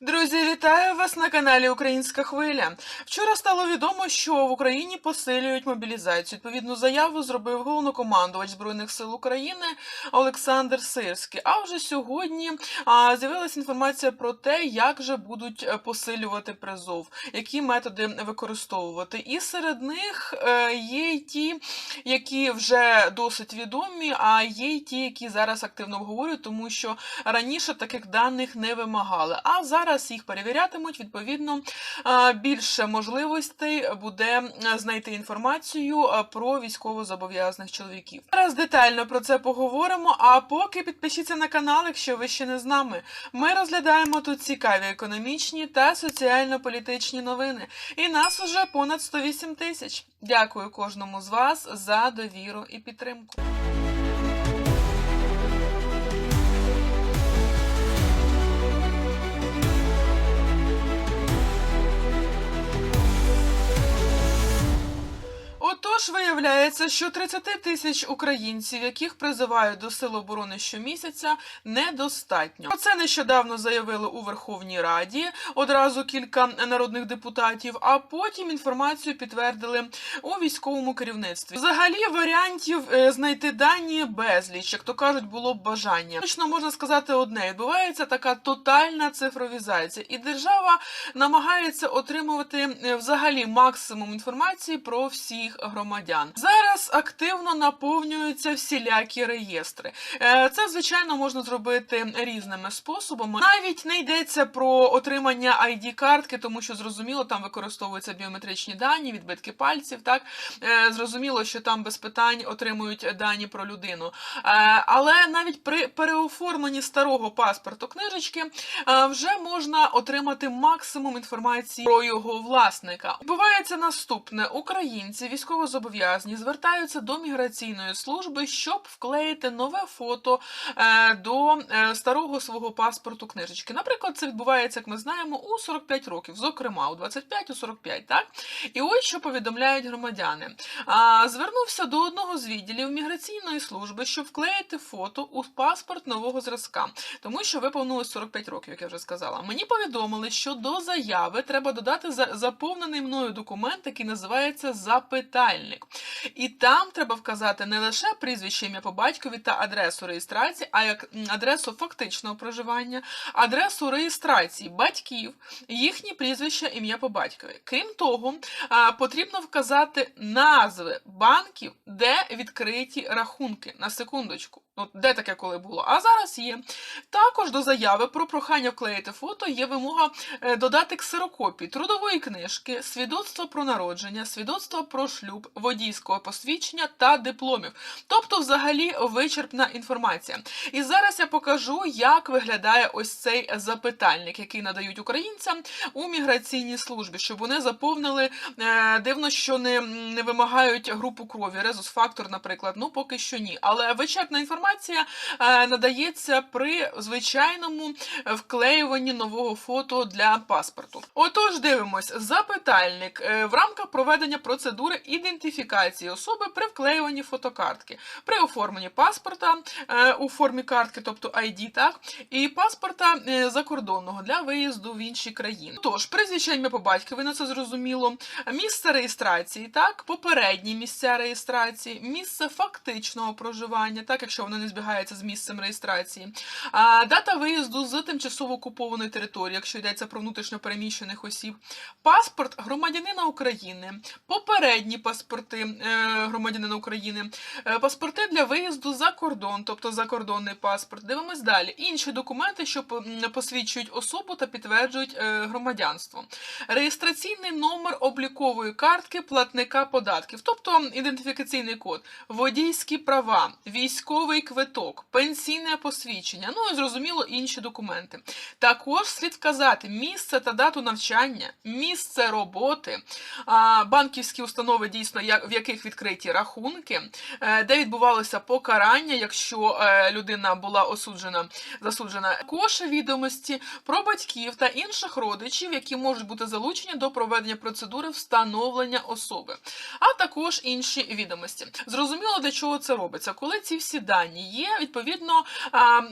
Друзі, вітаю вас на каналі Українська Хвиля. Вчора стало відомо, що в Україні посилюють мобілізацію. Відповідну заяву зробив головнокомандувач збройних сил України Олександр Сирський. А вже сьогодні з'явилася інформація про те, як же будуть посилювати призов, які методи використовувати. І серед них е, є й ті, які вже досить відомі, а є й ті, які зараз активно обговорюють, тому що раніше таких даних не вимагали. А зараз їх перевірятимуть. Відповідно, більше можливостей буде знайти інформацію про військовозобов'язаних чоловіків. Зараз детально про це поговоримо. А поки підпишіться на канал, якщо ви ще не з нами. Ми розглядаємо тут цікаві економічні та соціально-політичні новини. І нас уже понад 108 тисяч. Дякую кожному з вас за довіру і підтримку. Виявляється, що 30 тисяч українців, яких призивають до Сил оборони щомісяця, недостатньо. Про це нещодавно заявили у Верховній Раді одразу кілька народних депутатів, а потім інформацію підтвердили у військовому керівництві. Взагалі варіантів е, знайти дані безліч, як то кажуть, було б бажання. Точно можна сказати одне: відбувається така тотальна цифровізація, і держава намагається отримувати е, взагалі максимум інформації про всіх громадян. Зараз активно наповнюються всілякі реєстри. Е, Це звичайно можна зробити різними способами. Навіть не йдеться про отримання id картки, тому що зрозуміло, там використовуються біометричні дані, відбитки пальців. Так Е, зрозуміло, що там без питань отримують дані про людину. Е, Але навіть при переоформленні старого паспорту книжечки вже можна отримати максимум інформації про його власника. Відбувається наступне: українці військовозобов'язані звертаються до міграційної служби, щоб вклеїти нове фото е, до е, старого свого паспорту книжечки. Наприклад, це відбувається, як ми знаємо, у 45 років, зокрема у 25 у 45, так і ось що повідомляють громадяни. Звернувся до одного з відділів міграційної служби, щоб вклеїти фото у паспорт нового зразка, тому що виповнилось 45 років, як я вже сказала. Мені повідомили, що до заяви треба додати за- заповнений мною документ, який називається запитальник. І там треба вказати не лише прізвище ім'я по батькові та адресу реєстрації, а як адресу фактичного проживання, адресу реєстрації батьків, їхні прізвища, ім'я по батькові. Крім того, потрібно вказати назви банків, де відкриті рахунки. На секундочку. От де таке коли було? А зараз є. Також до заяви про прохання вклеїти фото є вимога е, додати ксерокопії трудової книжки, свідоцтва про народження, свідоцтва про шлюб, водійського посвідчення та дипломів. Тобто, взагалі, вичерпна інформація. І зараз я покажу, як виглядає ось цей запитальник, який надають українцям у міграційній службі, щоб вони заповнили е, дивно, що не, не вимагають групу крові, резус-фактор, наприклад. Ну поки що ні. Але вичерпна інформація е, надається при звичайному вклеюванні нового фото для паспорту. Отож, дивимось, запитальник е, в рамках проведення процедури ідентифікації особи при вклеюванні фотокартки, при оформленні паспорта е, у формі картки, тобто ID, так, і паспорта е, закордонного для виїзду в інші країни. Тож, прізвище ім'я по батькові, на це зрозуміло, місце реєстрації, так, попередні місця реєстрації, місце фактичного проживання, так, якщо воно не збігається з місцем реєстрації, дата виїзду з тимчасово окупованої території, якщо йдеться про внутрішньо переміщених осіб, паспорт громадянина України, попередні паспорти е, громадянина України, е, паспорти для виїзду за кордон, тобто закордонний паспорт. Дивимось далі. Інші документи, що посвідчують особу та підтверджують е, громадянство. Реєстраційний номер облікової картки платника податків, тобто ідентифікаційний код, водійські права, військовий квиток, пенсійне посвідчення, ну і зрозуміло інші документи. Також слід вказати місце та дату навчання, місце роботи, банківські установи дійсно, в яких яких відкриті рахунки, е, де відбувалося покарання, якщо е, людина була осуджена, засуджена, також відомості про батьків та інших родичів, які можуть бути залучені до проведення процедури встановлення особи, а також інші відомості. Зрозуміло, для чого це робиться. Коли ці всі дані є, відповідно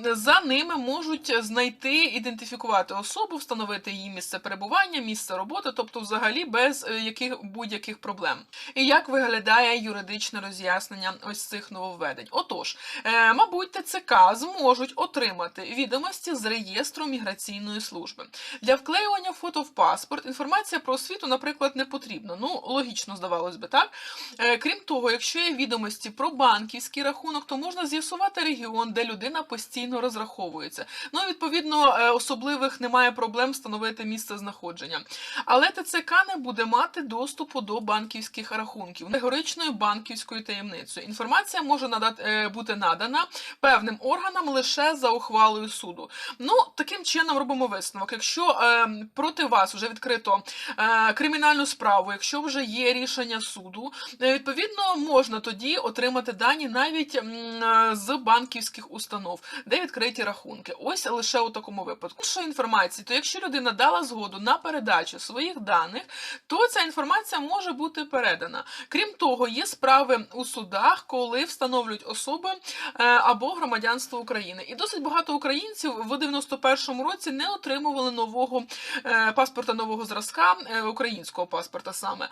за ними можуть знайти, ідентифікувати особу, встановити її місце перебування, місце роботи, тобто взагалі без е, яких будь-яких проблем. І як виглядає юридичне роз'яснення ось цих нововведень? Отож, е, мабуть, ТЦК зможуть отримати відомості з реєстру міграційної служби. Для вклеювання фото в паспорт інформація про освіту, наприклад, не потрібна. Ну, логічно, здавалось би, так? Е, Крім того, якщо є відомості про банківський рахунок, то можна з'ясувати регіон, де людина постійно розраховується. Ну, відповідно, е, особливих немає проблем встановити місце знаходження. Але ТЦК не буде мати доступу до банківських рахунків категоричною банківською таємницею. Інформація може надати, е, бути надана певним органам лише за ухвалою суду. Ну, таким чином робимо висновок. Якщо е, проти вас вже відкрито е, кримінальну справу, якщо вже є рішення суду, е, відповідно можна тоді отримати дані навіть е, з банківських установ, де відкриті рахунки. Ось лише у такому випадку. Що інформації, то якщо людина дала згоду на передачу своїх даних, то ця інформація може бути передана. Крім того, є справи у судах, коли встановлюють особи е, або громадянство України. І досить багато українців в 91-му році не отримували нового е, паспорта нового зразка, е, українського паспорта саме.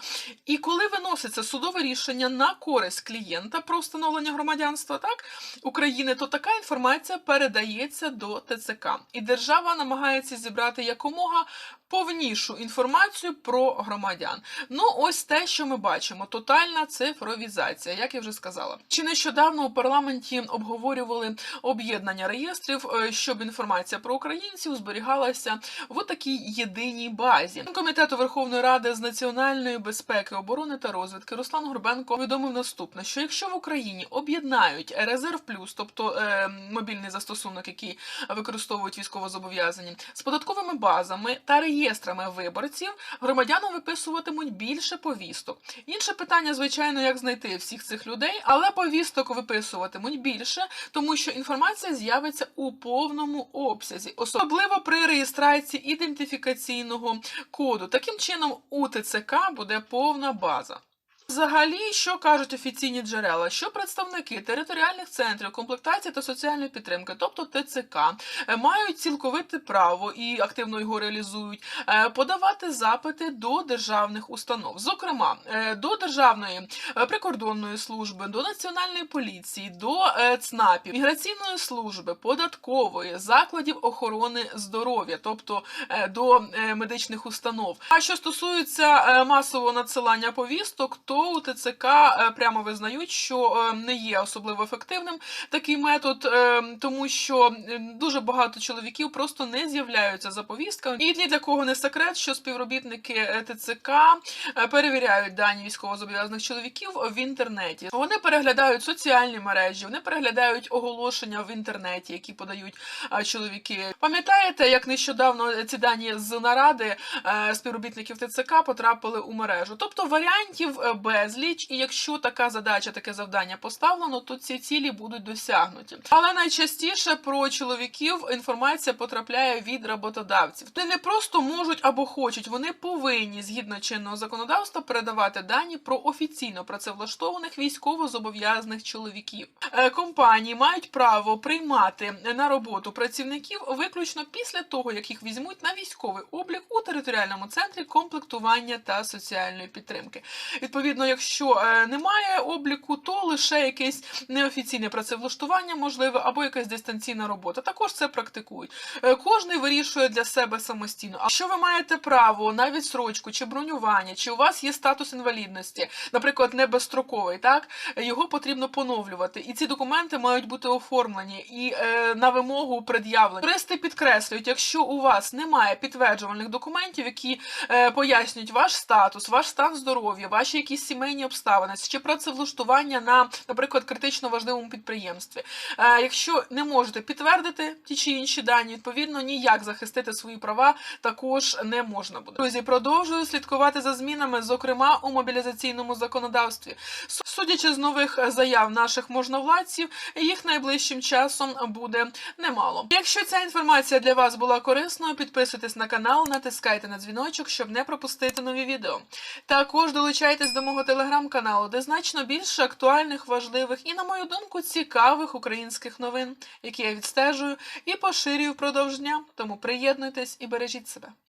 І коли виноситься судове рішення на користь клієнта про встановлення громадянства так України, то така інформація передається до ТЦК. І держава намагається зібрати якомога повнішу інформацію про громадян. Ну, ось те, що ми бачимо: тотальна цифровізація, як я вже сказала. Чи нещодавно у парламенті обговорювали об'єднання реєстрів, е, щоб інформація про українців зберігалася в такій єдиній базі. Комітету Верховної Ради з національної безпеки, оборони та розвідки Руслан Горбенко повідомив наступне: що якщо в Україні об'єднають резерв плюс, тобто е, мобільний застосунок, який використовують військовозобов'язані, з податковими базами та реєстрами виборців, громадянам виписуватимуть більше повісток. Інше питання, звичайно, як знайти всіх цих людей, але повісток виписуватимуть більше, тому що інформація з'явиться у повному обсязі, особливо при реєстрації ідентифікаційного коду. Таким чином, у ТЦК буде повна база. Взагалі, що кажуть офіційні джерела, що представники територіальних центрів комплектації та соціальної підтримки, тобто ТЦК, е, мають цілковите право і активно його реалізують, е, подавати запити до державних установ, зокрема е, до Державної прикордонної служби, до національної поліції, до ЦНАПів, міграційної служби, податкової, закладів охорони здоров'я, тобто до медичних установ. А що стосується масового надсилання повісток, то у ТЦК е, прямо визнають, що е, не є особливо ефективним такий метод, е, тому що дуже багато чоловіків просто не з'являються за повістками. І ні для кого не секрет, що співробітники ТЦК перевіряють дані військовозобов'язаних чоловіків в інтернеті. Вони переглядають соціальні мережі, вони переглядають оголошення в інтернеті, які подають чоловіки. Пам'ятаєте, як нещодавно ці дані з наради співробітників ТЦК потрапили у мережу? Тобто варіантів е, безліч, і якщо така задача, таке завдання поставлено, то ці цілі будуть досягнуті. Але найчастіше про чоловіків інформація потрапляє від роботодавців. Вони не просто можуть або хочуть, вони повинні згідно чинного законодавства передавати дані про офіційно працевлаштованих військово-зобов'язаних чоловіків. Е, Компанії мають право приймати на роботу працівників виключно після того, як їх візьмуть на військовий облік у територіальному центрі комплектування та соціальної підтримки. Відповідно, якщо е, немає обліку, то лише якесь неофіційне працевлаштування можливе або якась дистанційна робота. Також це практикують. Е, Кожний вирішує для себе самостійно. А що ви маєте право на відсрочку чи бронювання, чи у вас є статус інвалідності, наприклад, не безстроковий, так його потрібно поновлювати, і ці документи мають бути оформлені і е, на вимогу пред'явлені. Юристи підкреслюють, якщо у вас немає підтверджувальних документів, які е, пояснюють ваш статус, ваш стан здоров'я, ваші якісь сімейні обставини, чи працевлаштування на, наприклад, критично важливому підприємстві. Е, Якщо не можете підтвердити ті чи інші дані, відповідно ніяк захистити свої права також не можна буде. Друзі, продовжую слідкувати за змінами, зокрема у мобілізаційному законодавстві. Судячи з нових заяв наших можновладців, їх найближчим часом буде немало. Якщо ця інформація для вас була корисною, підписуйтесь на канал, натискайте на дзвіночок, щоб не пропустити нові відео. Також долучайтесь до мого телеграм-каналу, де значно більше актуальних, важливих і, на мою думку, цікавих українських новин, які я відстежую і поширюю впродовж дня. Тому приєднуйтесь і бережіть себе.